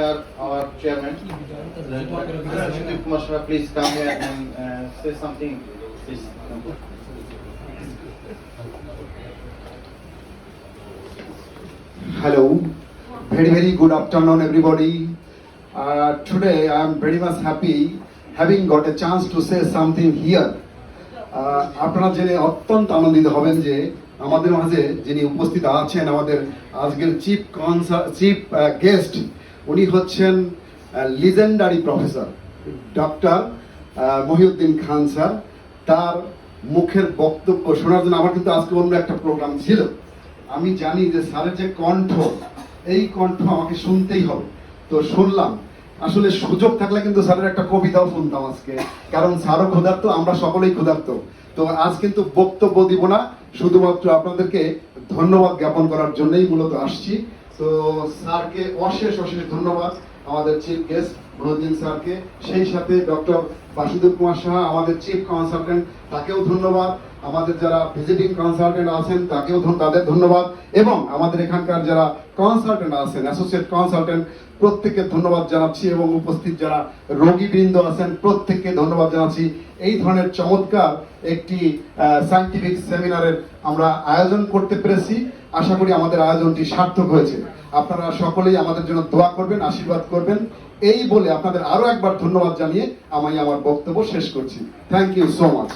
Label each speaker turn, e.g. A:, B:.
A: Our- chairman, Kumar please come here and uh, say something. Please.
B: Hello, very very good afternoon everybody. Uh, today I am very much happy having got a chance to say something here. Uh, আপনারা জেনে অত্যন্ত আনন্দিত হবেন যে আমাদের মাঝে যিনি উপস্থিত আছেন আমাদের আজকের চিফ চিফ গেস্ট উনি হচ্ছেন legendary professor doctor Mohiuddin Khan sir. তার মুখের বক্তব্য শোনার জন্য আমার কিন্তু আজকে অন্য একটা প্রোগ্রাম ছিল। আমি জানি যে স্যারের যে কণ্ঠ, এই কণ্ঠ আমাকে শুনতেই হবে। তো শুনলাম। আসলে সুযোগ থাকলে কিন্তু স্যারের একটা কবিতাও শুনতাম আজকে। কারণ স্যারও ক্ষুধার্ত, আমরা সকলেই ক্ষুধার্ত। তো আজ কিন্তু বক্তব্য দিব না। শুধুমাত্র আপনাদেরকে ধন্যবাদ জ্ঞাপন করার জন্যই মূলত আসছি। তো স্যারকে অশেষ অশেষ ধন্যবাদ। আমাদের চিফ গেস্ট মনোদিন স্যারকে, সেই সাথে ডক্টর বাসুদেব কুমার সাহা, আমাদের চিফ কনসালটেন্ট তাকেও ধন্যবাদ। আমাদের যারা ভিজিটিং কনসালটেন্ট আছেন, তাকেও তাদের ধন্যবাদ। এবং আমাদের এখানকার যারা কনসালটেন্ট আছেন অ্যাসোসিয়েট কনসালটেন্ট প্রত্যেককে ধন্যবাদ জানাচ্ছি এবং উপস্থিত যারা রোগীবৃন্দ আছেন, প্রত্যেককে ধন্যবাদ জানাচ্ছি। এই ধরনের চমৎকার একটি সায়েন্টিফিক সেমিনারের আমরা আয়োজন করতে পেরেছি। আশা করি আমাদের আয়োজনটি সার্থক হয়েছে। আপনারা সকলেই আমাদের জন্য দোয়া করবেন, আশীর্বাদ করবেন। করবেন। এই বলে আপনাদের আরও একবার ধন্যবাদ জানিয়ে আমি আমার বক্তব্য শেষ করছি। Thank you so much